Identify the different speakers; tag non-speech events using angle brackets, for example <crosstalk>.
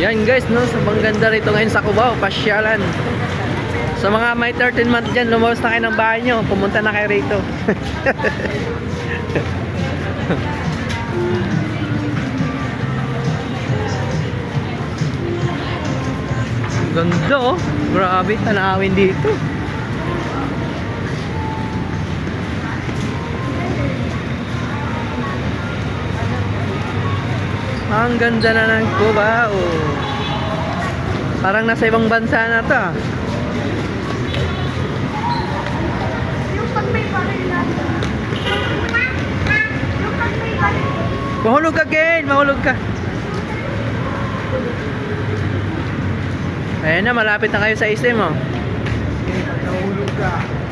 Speaker 1: Yan guys, no, sobrang ganda rito ngayon sa Cubao, pasyalan. Sa mga may 13 month dyan, lumabas na kayo ng bahay nyo, pumunta na kayo rito. <laughs> Ganda oh. Grabe, tanawin dito. Ang ganda na ng Cubao. Parang nasa ibang bansa na to ah. Mahulog ka, Ken! Mahulog ka! Ayan na, malapit na kayo sa SM oh.
Speaker 2: Nahulog ka.